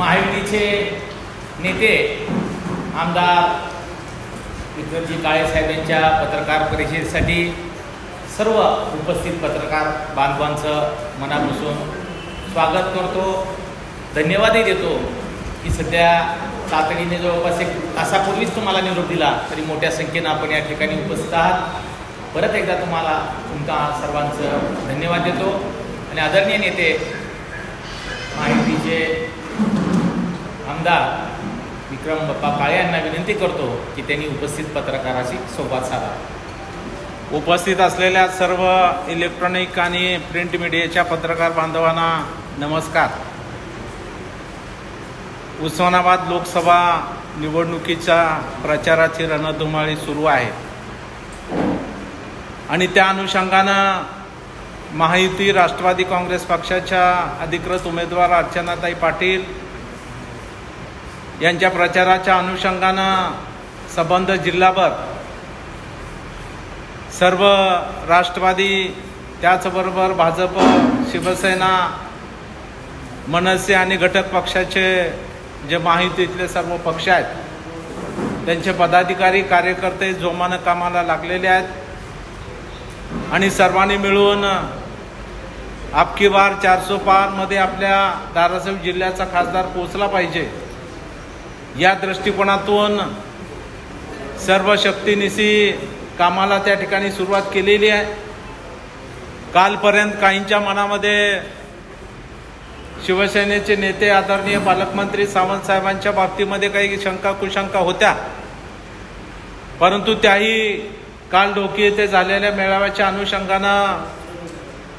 महायुतीचे नेते आमदार विक्रमजी काळे साहेब यांच्या पत्रकार परिषदेसाठी सर्व उपस्थित पत्रकार बांधवांचं मनापासून स्वागत करतो. धन्यवादही देतो की सध्या तातडीने जवळपास एक तासापूर्वीच तुम्हाला निरोप दिला तरी मोठ्या संख्येनं आपण या ठिकाणी उपस्थित आहात. परत एकदा तुम्हाला तुमचा सर्वांचं धन्यवाद देतो. आणि आदरणीय नेते माहितीचे आमदार विक्रम बाप्पा काळे यांना विनंती करतो की त्यांनी उपस्थित पत्रकाराशी संवाद साधा. उपस्थित असलेल्या सर्व इलेक्ट्रॉनिक आणि प्रिंट मीडियाच्या पत्रकार बांधवांना नमस्कार. उस्मानाबाद लोकसभा निवडणुकीच्या प्रचाराची रणधुमाळी सुरू आहे. आणि त्या अनुषंगानं महायुती राष्ट्रवादी काँग्रेस पक्षाच्या अधिकृत उमेदवार अर्चनाताई पाटील यांच्या प्रचाराच्या अनुषंगानं संबंध जिल्हाभर सर्व राष्ट्रवादी त्याचबरोबर भाजप शिवसेना मनसे आणि घटक पक्षाचे जे माहितीतले सर्व पक्ष आहेत त्यांचे पदाधिकारी कार्यकर्ते जोमानं कामाला लागलेले आहेत. आणि सर्वांनी मिळून आपकी बार चारसो पारमध्ये आपल्या धाराशिव जिल्ह्याचा खासदार पोचला पाहिजे. या दृष्टिकोनातून सर्व शक्तीनिशी कामाला त्या ठिकाणी सुरुवात केलेली आहे. कालपर्यंत काहींच्या मनामध्ये शिवसेनेचे नेते आदरणीय पालकमंत्री सावंत साहेबांच्या बाबतीमध्ये काही शंका कुशंका होत्या. परंतु त्याही काल डोकी येथे झालेल्या मेळाव्याच्या अनुषंगानं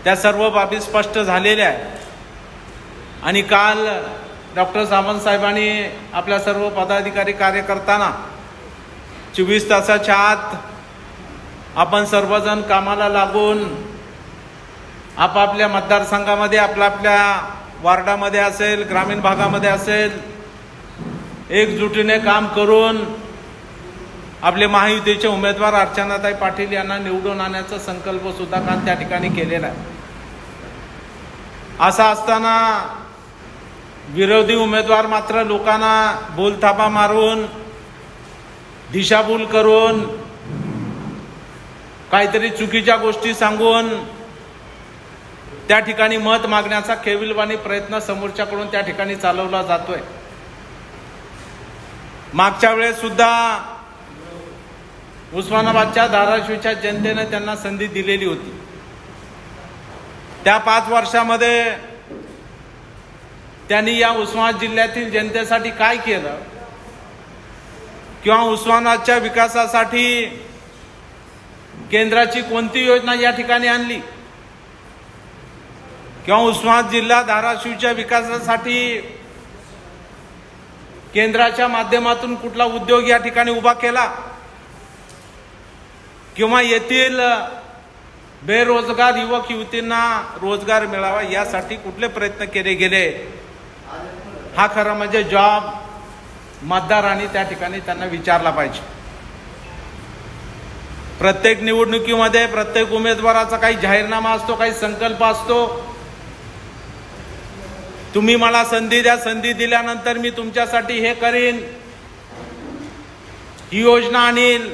त्या सर्व बाबी स्पष्ट झालेल्या आहेत. आणि काल डॉक्टर सावंत साहेबांनी आपल्या सर्व पदाधिकारी कार्यकर्त्यांना चोवीस तासाच्या आत आपण सर्वजण कामाला लागून आपापल्या मतदारसंघामध्ये आपल्या आपल्या वार्डामध्ये असेल ग्रामीण भागामध्ये असेल एकजुटीने काम करून आपले महायुतीचे उमेदवार अर्चनाताई पाटील यांना निवडून आणण्याचा संकल्पसुद्धा काम काल त्या ठिकाणी केलेला आहे. असा असताना विरोधी उमेदवार मात्र लोकांना बोलथापा मारून दिशाभूल करून काहीतरी चुकीच्या गोष्टी सांगून त्या ठिकाणी मत मागण्याचा केविलवाणी प्रयत्न समोरच्याकडून त्या ठिकाणी चालवला जातोय. मागच्या वेळेस सुद्धा उस्मानाबादच्या धाराशिवच्या जनतेने त्यांना संधी दिलेली होती. त्या पाच वर्षामध्ये त्यांनी या उस्मानाबाद जिल्ह्यातील जनतेसाठी काय केलं? किंवा उस्मानाबादच्या विकासासाठी केंद्राची कोणती योजना या ठिकाणी आणली? किंवा उस्मानाबाद जिल्हा धाराशिवच्या विकासासाठी केंद्राच्या माध्यमातून कुठला उद्योग या ठिकाणी उभा केला? किंवा येथील बेरोजगार युवक युवतींना रोजगार मिळावा यासाठी कुठले प्रयत्न केले गेले? हा खरं म्हणजे जॉब मतदारांनी त्या ठिकाणी त्यांना विचारला पाहिजे. प्रत्येक निवडणुकीमध्ये प्रत्येक उमेदवाराचा काही जाहीरनामा असतो काही संकल्प असतो. तुम्ही मला संधी द्या संधी दिल्यानंतर मी तुमच्यासाठी हे करीन. ही योजना आणील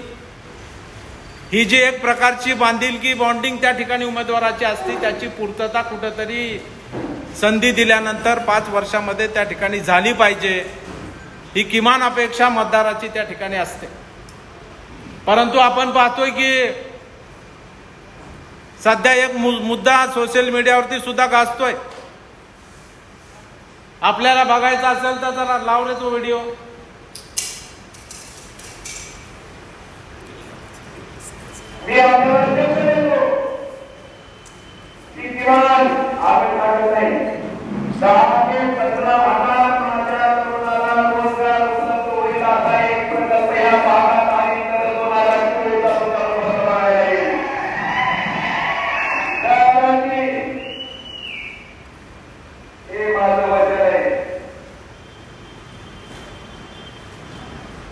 ही जी एक प्रकारची बांधिलकी बॉन्डिंग त्या ठिकाणी उमेदवाराची असते त्याची पूर्तता कुठंतरी संधी दिल्यानंतर पाच वर्षामध्ये त्या ठिकाणी झाली पाहिजे. ही किमान अपेक्षा मतदाराची त्या ठिकाणी असते. परंतु आपण पाहतोय की सध्या एक मु- मुद्दा सोशल मीडियावरती सुद्धा गाजतोय. आपल्याला बघायचा असेल तर जरा लाव रे तो व्हिडिओ. मी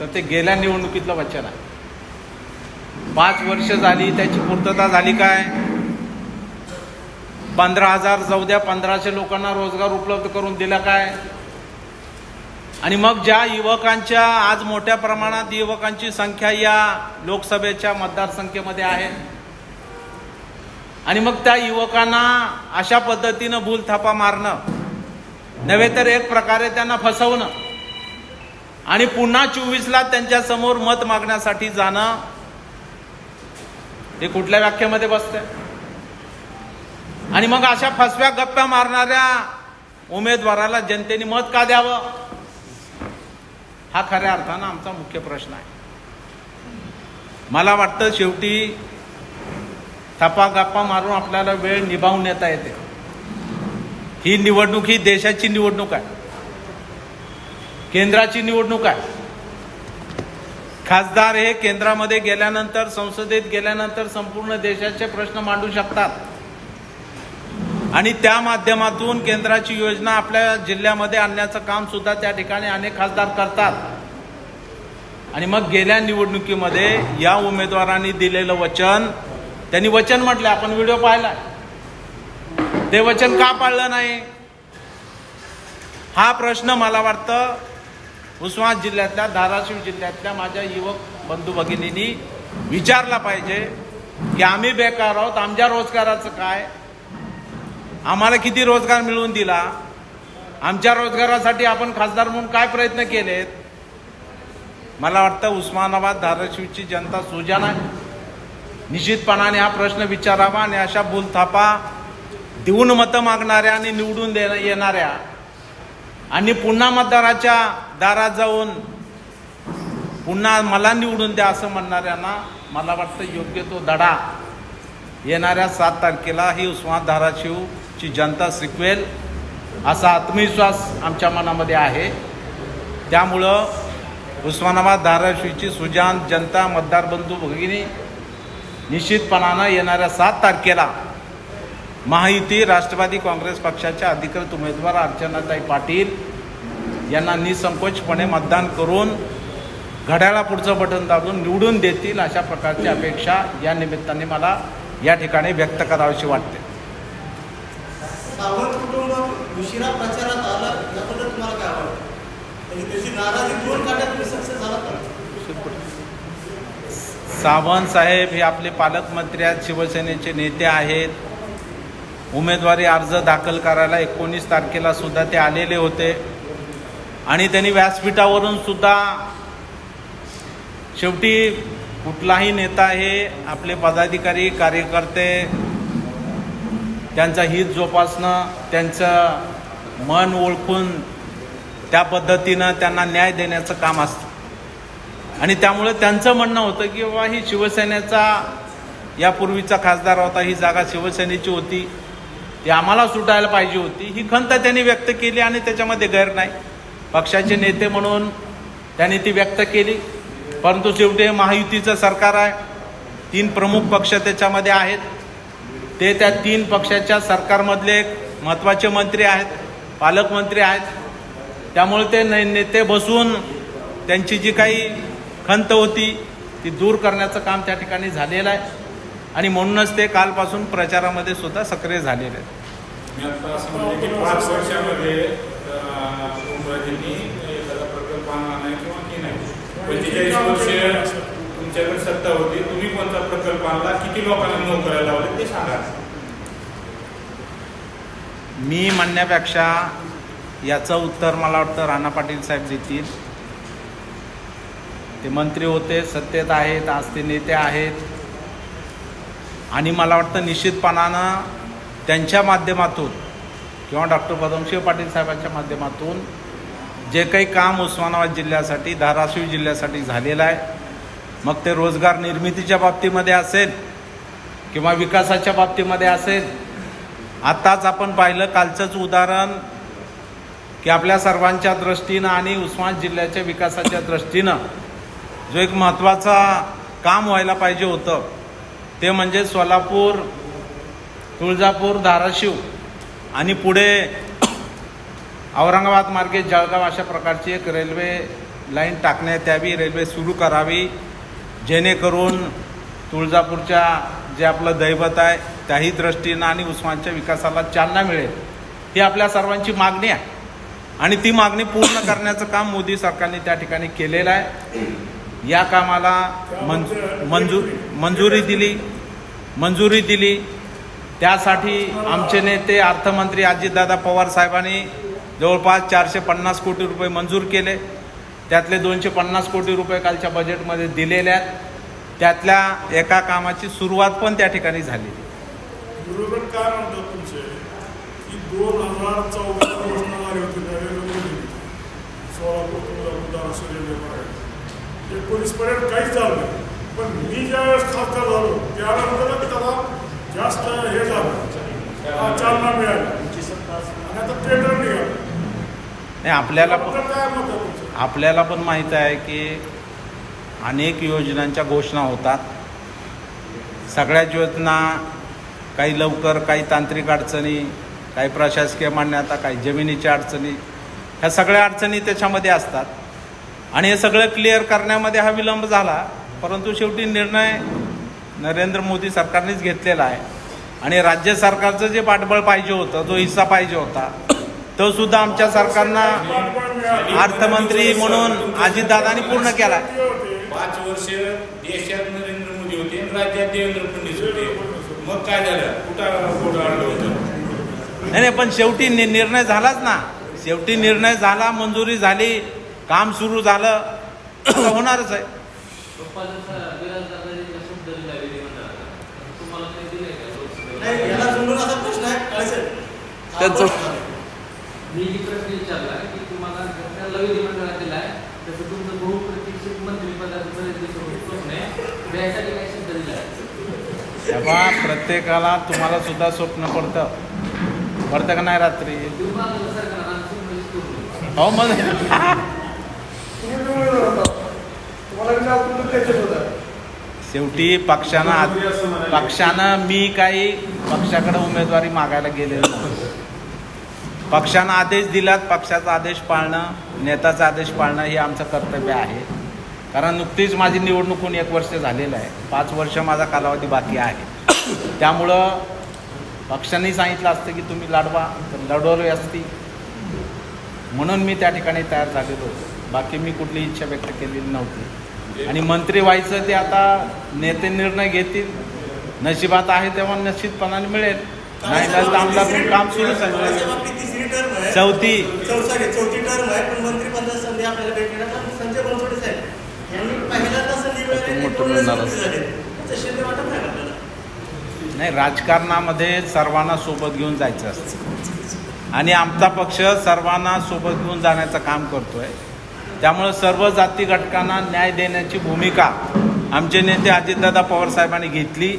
तर ते गेल्या निवडणुकीतलं वचन आहे. पाच वर्ष झाली त्याची पूर्तता झाली काय? पंधरा हजार जाऊ द्या पंधराशे लोकांना रोजगार उपलब्ध करून दिला काय? आणि मग ज्या युवकांच्या आज मोठ्या प्रमाणात युवकांची संख्या या लोकसभेच्या मतदारसंख्येमध्ये आहे. आणि मग त्या युवकांना अशा पद्धतीनं भूलथापा मारणं. नव्हे तर एक प्रकारे त्यांना फसवणं. आणि पुन्हा चोवीसला त्यांच्यासमोर मत मागण्यासाठी जाणं हे कुठल्या व्याख्येमध्ये बसतंय? आणि मग अशा फसव्या गप्प्या मारणाऱ्या उमेदवाराला जनतेने मत का द्यावं? हा खऱ्या अर्थानं आमचा मुख्य प्रश्न आहे. मला वाटतं शेवटी थपा गप्पा मारून आपल्याला वेळ निभावून येता येते. ही निवडणूक ही देशाची निवडणूक आहे. केंद्राची निवडणूक आहे. खासदार हे केंद्रामध्ये गेल्यानंतर संसदेत गेल्यानंतर संपूर्ण देशाचे प्रश्न मांडू शकतात. आणि त्या माध्यमातून केंद्राची योजना आपल्या जिल्ह्यामध्ये आणण्याचं काम सुद्धा त्या ठिकाणी अनेक खासदार करतात. आणि मग गेल्या निवडणुकीमध्ये या उमेदवारांनी दिलेलं वचन त्यांनी वचन म्हटलं आपण व्हिडिओ पाहिला. ते वचन का पाळलं नाही? हा प्रश्न मला वाटतं उस्मान जिल्ह्यातल्या धाराशिव जिल्ह्यातल्या माझ्या युवक बंधू भगिनींनी विचारला पाहिजे की आम्ही बेकार आहोत आमच्या रोजगाराचं काय? आम्हाला किती रोजगार मिळवून दिला? आमच्या रोजगारासाठी आपण खासदार म्हणून काय प्रयत्न केलेत? मला वाटतं उस्मानाबाद धाराशिवची जनता सुजान आहे निश्चितपणाने हा प्रश्न विचारावा आणि अशा भूलथापा देऊन मतं मागणाऱ्या आणि निवडून दे येणाऱ्या आणि पुन्हा मतदाराच्या दारात जाऊन पुन्हा मला निवडून द्या असं म्हणणाऱ्यांना मला वाटतं योग्य तो धडा येणाऱ्या सात तारखेला ही उस्मानाबाद धाराशिवची जनता शिकवेल असा आत्मविश्वास आमच्या मनामध्ये आहे. त्यामुळं उस्मानाबाद धाराशिवची सुजान जनता मतदार बंधू भगिनी निश्चितपणानं येणाऱ्या सात तारखेला महायुती राष्ट्रवादी काँग्रेस पक्षाच्या अधिकृत उमेदवार अर्चनाताई पाटील यांना निसंकोचपणे मतदान करून घड्याळा पुढचं बटन दाबून निवडून देतील अशा प्रकारची अपेक्षा या निमित्ताने मला या ठिकाणी व्यक्त करावीशी वाटते. सावंत म्हणजे सावंत साहेब हे आपले पालकमंत्री आहेत शिवसेनेचे नेते आहेत. उमेदवारी अर्ज दाखल करायला एकोणीस तारखेला सुद्धा ते आलेले होते. आणि त्यांनी व्यासपीठावरून सुद्धा शेवटी कुठलाही नेता हे आपले पदाधिकारी कार्यकर्ते त्यांचा हित जोपासणं त्यांचं मन ओळखून त्या पद्धतीनं त्यांना न्याय देण्याचं काम असतं. आणि त्यामुळे त्यांचं म्हणणं होतं की बाबा ही शिवसेनेचा यापूर्वीचा खासदार होता ही जागा शिवसेनेची होती. ती आम्हाला सुटायला पाहिजे होती. ही खंत त्यांनी व्यक्त केली आणि त्याच्यामध्ये गैर नाही. पक्षाचे नेते म्हणून त्यांनी ती व्यक्त केली. परंतु शेवटी हे महायुतीचं सरकार आहे. तीन प्रमुख पक्ष त्याच्यामध्ये आहेत. ते त्या तीन पक्षाच्या सरकारमधले एक महत्त्वाचे मंत्री आहेत. पालकमंत्री आहेत. त्यामुळे ते ने नेते बसून त्यांची जी काही खंत होती ती दूर करण्याचं काम त्या ठिकाणी झालेलं आहे. आणि म्हणूनच ते कालपासून प्रचारामध्ये सुद्धा सक्रिय झालेले आहेत. मी आता असं म्हणते की पाच वर्षामध्ये उमराजींनी एखादा प्रकल्प आणला नाही किंवा की नाही. पंचेचाळीस वर्ष तुमच्याकडे सत्ता होती तुम्ही कोणता प्रकल्प आणला? किती लोकांना नोकऱ्या लावले ते सांगा. मी म्हणण्यापेक्षा याचं उत्तर मला वाटतं राणा पाटील साहेब देतील. ते मंत्री होते सत्तेत आहेत आज ते नेते आहेत. आणि मला वाटतं निश्चितपणानं त्यांच्या माध्यमातून किंवा डॉक्टर पदमशिव पाटील साहेबांच्या माध्यमातून जे काही काम उस्मानाबाद जिल्ह्यासाठी धाराशिव जिल्ह्यासाठी झालेलं आहे मग ते रोजगार निर्मितीच्या बाबतीमध्ये असेल किंवा विकासाच्या बाबतीमध्ये असेल आत्ताच आपण पाहिलं कालचंच उदाहरण की आपल्या सर्वांच्या दृष्टीनं आणि उस्मान जिल्ह्याच्या विकासाच्या दृष्टीनं जो एक महत्त्वाचा काम व्हायला पाहिजे होतं ते म्हणजे सोलापूर तुळजापूर धाराशिव आणि पुढे औरंगाबाद मार्गे जळगाव अशा प्रकारची एक रेल्वे लाईन टाकण्यात यावी रेल्वे सुरू करावी जेणेकरून तुळजापूरच्या जे आपलं दैवत आहे त्याही दृष्टीनं आणि उस्मानच्या विकासाला चालना मिळेल ही आपल्या सर्वांची मागणी आहे. आणि ती मागणी पूर्ण करण्याचं काम मोदी सरकारने त्या ठिकाणी केलेलं आहे. या कामाला मंजू मंजुरी दिली. मंजुरी दिली. त्यासाठी आमचे नेते अर्थमंत्री अजितदादा पवार साहेबांनी जवळपास चारशे पन्नास कोटी रुपये मंजूर केले. त्यातले दोनशे पन्नास कोटी रुपये कालच्या बजेटमध्ये दिलेले आहेत. त्यातल्या एका कामाची सुरुवात पण त्या ठिकाणी झाली. विरोधक काय म्हणतात तुमचे? की दोन हजार चौदा घोषणा झाली होती नरेंद्र मोदी. सोलापूर तुळजापूर धाराशिव रेल्वे एकोणीस पर्यंत काहीच झालं पण मी ज्यावेळेस खासदार झालो त्यानंतर त्याला जास्त हे झालं. चालना मिळाली. आणि आता टेंडर निघालं. नाही आपल्याला आपल्याला पण माहीत आहे की अनेक योजनांच्या घोषणा होतात. सगळ्याच योजना काही लवकर काही तांत्रिक अडचणी काही प्रशासकीय मान्यता काही जमिनीच्या अडचणी. ह्या सगळ्या अडचणी त्याच्यामध्ये असतात. आणि हे सगळं क्लिअर करण्यामध्ये हा विलंब झाला परंतु शेवटी निर्णय नरेंद्र मोदी सरकारनेच घेतलेला आहे. आणि राज्य सरकारचं जे पाठबळ पाहिजे होतं जो हिस्सा पाहिजे होता तो सुद्धा आमच्या सरकारनं. अर्थमंत्री म्हणून अजितदादांनी पूर्ण केला पाच वर्ष देशात नरेंद्र मोदी होते राज्यात देवेंद्र फडणवीस होते. मग काय झालं? कुठं कुठं आणलं होतं. नाही नाही पण शेवटी नि- निर्णय झालाच ना. शेवटी निर्णय झाला मंजुरी झाली काम सुरू झालं. होणारच आहे नाही याला जोडून असा प्रश्न आहे काळेसाहेब. त्यांचं- मी जी प्रश्न विचारला की तुम्हाला विधिमंडळात दिला आहे तसं तुमचं बहुप्रतीक्षित मंत्रिपदाचं स्वप्न आहे. त्यासाठी काय शब्द दिला आहे तेव्हा प्रत्येकाला तुम्हाला सुद्धा स्वप्न पडतं. पडतं का नाही रात्री? तुम्हाला करू हो मग शेवटी पक्षानं आद- पक्षानं मी काही पक्षाकडे उमेदवारी मागायला गेलेलो नाही पक्षानं आदेश दिलात पक्षाचा आदेश पाळणं नेताचा आदेश पाळणं हे आमचं कर्तव्य आहे. कारण नुकतीच माझी निवडणूक होऊन एक वर्ष झालेलं आहे. पाच वर्ष माझा कालावधी बाकी आहे. त्यामुळं पक्षांनी सांगितलं असतं की तुम्ही लढवा तर लढवली असती. म्हणून मी त्या ठिकाणी तयार झालेलो होतो. बाकी मी कुठली इच्छा व्यक्त केलेली नव्हती. आणि मंत्री व्हायचं ते आता नेते निर्णय घेतील. नशिबात आहे तेव्हा निश्चितपणाने मिळेल. नाही तर आमला पण काम सुरूच आहे. चौथी. टर्म आहे पण मंत्रिपदाची संधी आपल्याला संजय बनसोडे साहेब यांनी पहिल्यांदा संधी मिळाली नाही राजकारणामध्ये सर्वांना सोबत घेऊन जायचं असतं. आणि आमचा पक्ष सर्वांना सोबत घेऊन जाण्याचं काम करतोय. त्यामुळं सर्व जाती घटकांना न्याय देण्याची भूमिका आमचे नेते अजितदादा पवार साहेबांनी घेतली.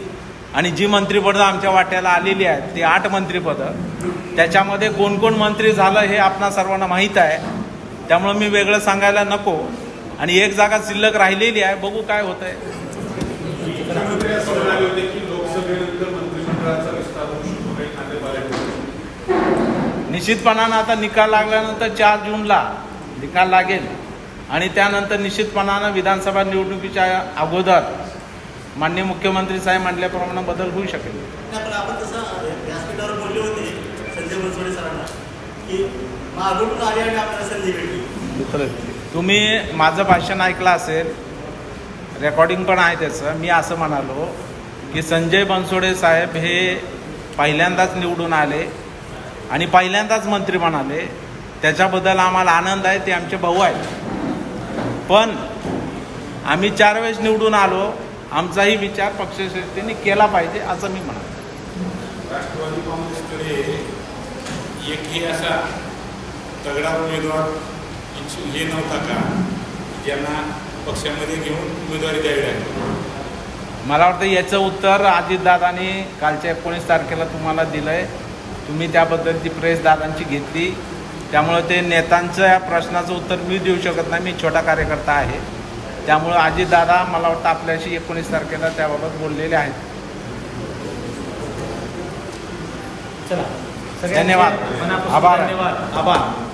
आणि जी मंत्रिपदं आमच्या वाट्याला आलेली आहेत ती आठ मंत्रिपदं. त्याच्यामध्ये कोण कोण मंत्री झालं हे आपणा सर्वांना माहीत आहे. त्यामुळं मी वेगळं सांगायला नको. आणि एक जागा शिल्लक राहिलेली आहे बघू काय होतं आहे निश्चितपणानं आता निकाल लागल्यानंतर चार जूनला निकाल लागेल. आणि त्यानंतर निश्चितपणानं विधानसभा निवडणुकीच्या अगोदर माननीय मुख्यमंत्री साहेब म्हटल्याप्रमाणे बदल होऊ शकेल. तुम्ही माझं भाषण ऐकलं असेल रेकॉर्डिंग पण आहे त्याचं. मी असं म्हणालो की संजय बनसोडे साहेब हे पहिल्यांदाच निवडून आले आणि पहिल्यांदाच मंत्री म्हणाले. त्याच्याबद्दल आम्हाला आनंद आहे ते आमचे भाऊ आहेत. पण आम्ही चार वेळेस निवडून आलो. आमचाही विचार पक्षश्रेष्ठींनी केला पाहिजे असं मी म्हणालो राष्ट्रवादी काँग्रेसकडे एकही असा तगडा उमेदवार हे नव्हता का? ज्यांना पक्षामध्ये घेऊन उमेदवारी द्यावी लागली. मला वाटतं याचं उत्तर अजितदादांनी कालच्या एकोणीस तारखेला तुम्हाला दिलं आहे तुम्ही त्याबद्दलची प्रेस दादांची घेतली. त्यामुळं ते नेत्यांचं या प्रश्नाचं उत्तर मी देऊ शकत नाही. मी छोटा कार्यकर्ता आहे. त्यामुळं अजितदादा मला वाटतं आपल्याशी एकोणीस तारखेला त्याबाबत बोललेले आहेत. धन्यवाद. आभार. धन्यवाद. आभार.